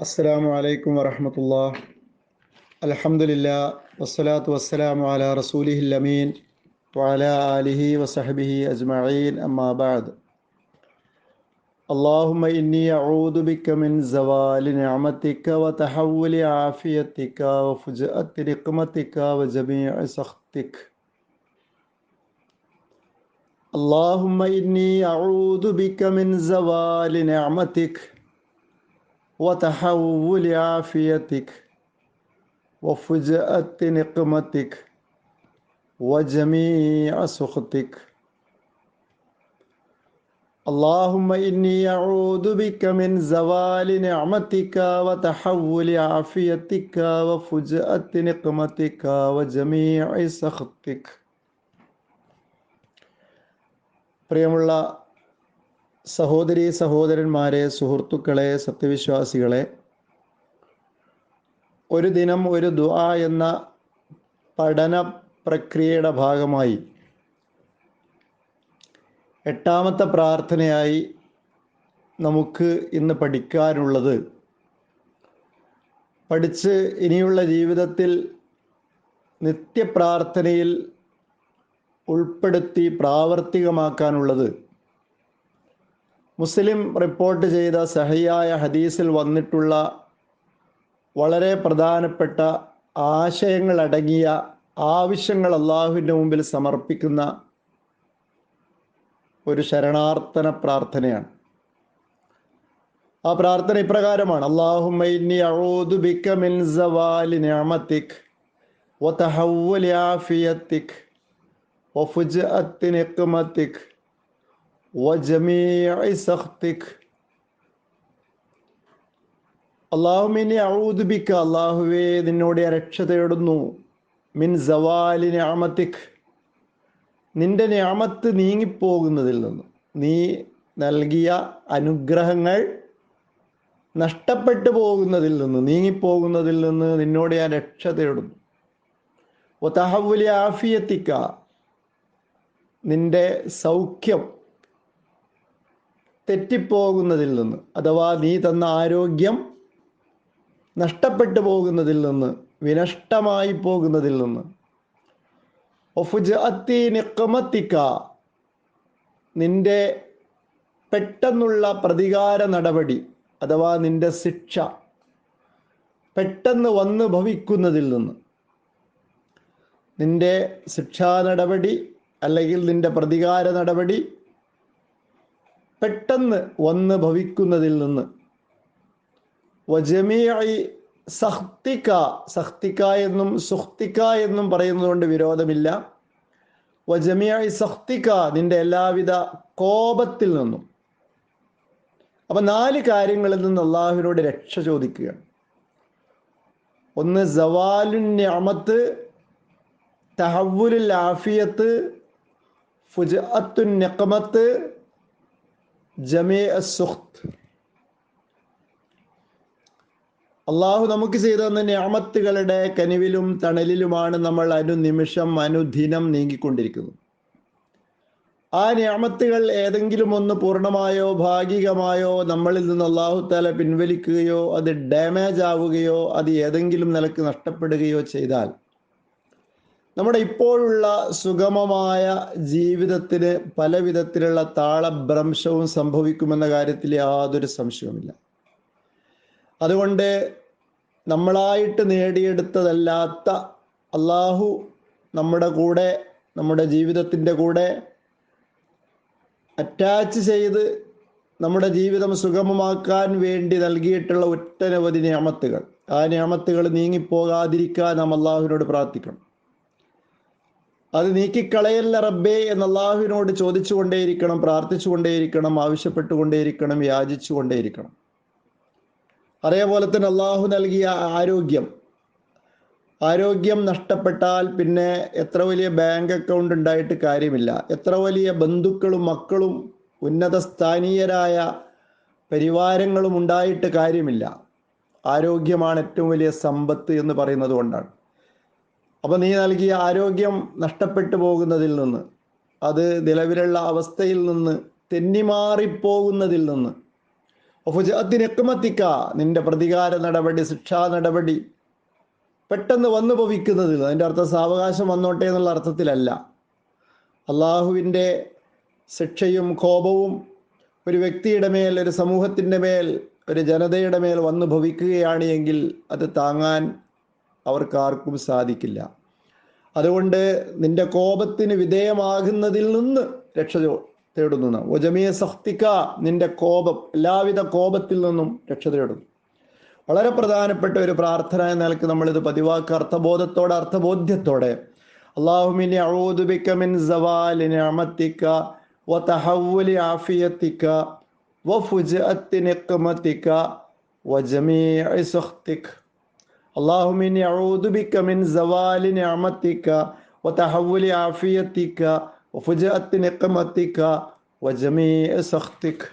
السلام عليكم ورحمة الله. الحمد لله والصلاة والسلام على رسوله الأمين وعلى آله وصحبه أجمعين. أما بعد اللهم إني أعوذ بك من زوال نعمتك وتحول عافيتك وفجأة نقمتك وجميع سخطك. اللهم إني أعوذ بك من زوال نعمتك وتحول عافيتك وفجأة نقمتك وجميع سخطك اللهم إني أعوذ بك من زوال نعمتك وتحول عافيتك وفجأة نقمتك وجميع سخطك പ്രിയമുള്ള സഹോദരി സഹോദരന്മാരെ സുഹൃത്തുക്കളെ സത്യവിശ്വാസികളെ ഒരു ദിനം ഒരു ദുആ എന്ന പഠന പ്രക്രിയയുടെ ഭാഗമായി എട്ടാമത്തെ പ്രാർത്ഥനയായി നമുക്ക് ഇന്ന് പഠിക്കാനുള്ളത്. പഠിച്ച് ഇനിയുള്ള ജീവിതത്തിൽ നിത്യപ്രാർത്ഥനയിൽ ഉൾപ്പെടുത്തി പ്രാവർത്തികമാക്കാനുള്ളത് മുസ്ലിം റിപ്പോർട്ട് ചെയ്ത സഹിയായ ഹദീസിൽ വന്നിട്ടുള്ള വളരെ പ്രധാനപ്പെട്ട ആശയങ്ങൾ അടങ്ങിയ ആവശ്യങ്ങൾ അള്ളാഹുവിന്റെ മുമ്പിൽ സമർപ്പിക്കുന്ന ഒരു ശരണാർത്ഥന പ്രാർത്ഥനയാണ്. ആ പ്രാർത്ഥന ഇപ്രകാരമാണ്. അള്ളാഹുമ്മ അഊദു سخطك. അള്ളാഹുമിനെ ഔദുബിക്ക അള്ളാഹുവേ നിന്നോട് രക്ഷ തേടുന്നു. മിൻ സവാലി ഞാമത്തിക് നിന്റെ ഞാമത്ത് നീങ്ങിപ്പോകുന്നതിൽ നിന്ന്. നീ നൽകിയ അനുഗ്രഹങ്ങൾ നഷ്ടപ്പെട്ടു പോകുന്നതിൽ നിന്ന് നീങ്ങിപ്പോകുന്നതിൽ നിന്ന് നിന്നോട് ഞാൻ രക്ഷ തേടുന്നു. ഒത്തഹവുലി ആഫിയത്തിക്ക നിന്റെ സൗഖ്യം തെറ്റിപ്പോകുന്നതിൽ നിന്ന് അഥവാ നീ തന്ന ആരോഗ്യം നഷ്ടപ്പെട്ടു പോകുന്നതിൽ നിന്ന് വിനഷ്ടമായി പോകുന്നതിൽ നിന്ന്. നിക്കമത്തിക്ക നിന്റെ പെട്ടെന്നുള്ള പ്രതികാര നടപടി അഥവാ നിന്റെ ശിക്ഷ പെട്ടെന്ന് വന്ന് ഭവിക്കുന്നതിൽ നിന്ന്. നിന്റെ ശിക്ഷാ നടപടി അല്ലെങ്കിൽ നിന്റെ പ്രതികാര നടപടി പെട്ടെന്ന് വന്ന് ഭവിക്കുന്നതിൽ നിന്ന്. വജമിയായി സഹ്തിക്ക സഹ്തിക്ക എന്നും സുഹ്തിക്ക എന്നും പറയുന്നതുകൊണ്ട് വിരോധമില്ല. വജമിയായി സഹ്തിക്ക നിന്റെ എല്ലാവിധ കോപത്തിൽ നിന്നും. അപ്പൊ നാല് കാര്യങ്ങളിൽ നിന്ന് അള്ളാഹുവിനോട് രക്ഷ ചോദിക്കുകയാണ്. ഒന്ന് സവാലുൻ ഞാമത്ത് തഹവുലുൽ ആഫിയത്ത് ഫുജഅത്തുൻ നെക്കമത്ത് ജമേ സുഖ്ത് അള്ളാഹു നമുക്ക് ചെയ്തു തന്ന ഞാമത്തുകളുടെ കനിവിലും തണലിലുമാണ് നമ്മൾ അനുനിമിഷം അനുദിനം നീങ്ങിക്കൊണ്ടിരിക്കുന്നത്. ആ ഞാമത്തുകൾ ഏതെങ്കിലും ഒന്ന് പൂർണമായോ ഭാഗികമായോ നമ്മളിൽ നിന്ന് അള്ളാഹു താല പിൻവലിക്കുകയോ അത് ഡാമേജ് ആവുകയോ അത് ഏതെങ്കിലും നിലയ്ക്ക് നഷ്ടപ്പെടുകയോ ചെയ്താൽ നമ്മുടെ ഇപ്പോഴുള്ള സുഗമമായ ജീവിതത്തിന് പല വിധത്തിലുള്ള താളഭ്രംശവും സംഭവിക്കുമെന്ന കാര്യത്തിൽ യാതൊരു സംശയവുമില്ല. അതുകൊണ്ട് നമ്മളായിട്ട് നേടിയെടുത്തതല്ലാത്ത അള്ളാഹു നമ്മുടെ കൂടെ നമ്മുടെ ജീവിതത്തിന്റെ കൂടെ അറ്റാച്ച് ചെയ്ത് നമ്മുടെ ജീവിതം സുഗമമാക്കാൻ വേണ്ടി നൽകിയിട്ടുള്ള ഒറ്റനവധി നിയമത്തുകൾ. ആ നിയമത്തുകൾ നീങ്ങിപ്പോകാതിരിക്കാൻ നാം അള്ളാഹുവിനോട് പ്രാർത്ഥിക്കണം. അത് നീക്കിക്കളയല്ല റബ്ബേ എന്ന് അള്ളാഹുവിനോട് ചോദിച്ചുകൊണ്ടേയിരിക്കണം പ്രാർത്ഥിച്ചുകൊണ്ടേയിരിക്കണം ആവശ്യപ്പെട്ടുകൊണ്ടേയിരിക്കണം യാചിച്ചുകൊണ്ടേയിരിക്കണം. അതേപോലെ തന്നെ അള്ളാഹു നൽകിയ ആരോഗ്യം. ആരോഗ്യം നഷ്ടപ്പെട്ടാൽ പിന്നെ എത്ര വലിയ ബാങ്ക് അക്കൗണ്ട് ഉണ്ടായിട്ട് കാര്യമില്ല. എത്ര വലിയ ബന്ധുക്കളും മക്കളും ഉന്നത സ്ഥാനീയരായ പരിവാരങ്ങളും ഉണ്ടായിട്ട് കാര്യമില്ല. ആരോഗ്യമാണ് ഏറ്റവും വലിയ സമ്പത്ത് എന്ന് പറയുന്നത് കൊണ്ടാണ്. അപ്പൊ നീ നൽകിയ ആരോഗ്യം നഷ്ടപ്പെട്ടു പോകുന്നതിൽ നിന്ന് അത് നിലവിലുള്ള അവസ്ഥയിൽ നിന്ന് തെന്നിമാറിപ്പോകുന്നതിൽ നിന്ന്. ഒഫുജത്തിനെക്കുമത്തിക്ക നിന്റെ പ്രതികാര നടപടി ശിക്ഷാ നടപടി പെട്ടെന്ന് വന്നു ഭവിക്കുന്നതിൽ അതിന്റെ അർത്ഥം സാവകാശം വന്നോട്ടെ എന്നുള്ള അർത്ഥത്തിലല്ല. അള്ളാഹുവിന്റെ ശിക്ഷയും കോപവും ഒരു വ്യക്തിയുടെ മേൽ ഒരു സമൂഹത്തിന്റെ മേൽ ഒരു ജനതയുടെ മേൽ വന്നു ഭവിക്കുകയാണ് എങ്കിൽ അത് താങ്ങാൻ അവർക്കാർക്കും സാധിക്കില്ല. അതുകൊണ്ട് നിന്റെ കോപത്തിന് വിധേയമാകുന്നതിൽ നിന്ന് രക്ഷ തേടുന്നു. ഒജമിയ സഹ്തിക്ക നിന്റെ കോപം എല്ലാവിധ കോപത്തിൽ നിന്നും രക്ഷ തേടുന്നു. വളരെ പ്രധാനപ്പെട്ട ഒരു പ്രാർത്ഥന എന്ന നിലയ്ക്ക് നമ്മളിത് പതിവാക്കുക. അർത്ഥബോധത്തോടെ അർത്ഥബോധ്യത്തോടെ. അള്ളാഹുമിനി മിൻ اللهم إني أعوذ بك من زوال نعمتك وتحول عافيتك وفجأة نقمتك وجميع سخطك.